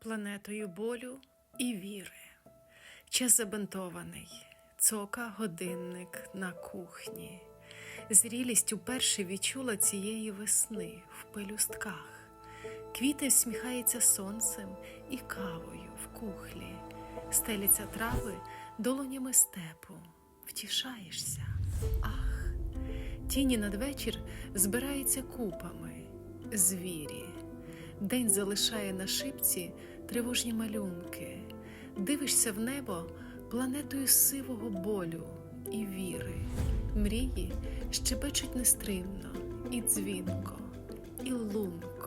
планетою болю і віри. Час забинтований, цока годинник на кухні. Зрілість уперше відчула цієї весни в пелюстках. Квіти всміхаються сонцем і кавою в кухлі, стеляться трави долонями степу, втішаєшся. Ах, тіні надвечір збираються купами, звірі. День залишає на шипці тривожні малюнки. Дивишся в небо планетою сивого болю і віри. Мрії щебечуть нестримно і дзвінко, і лунко.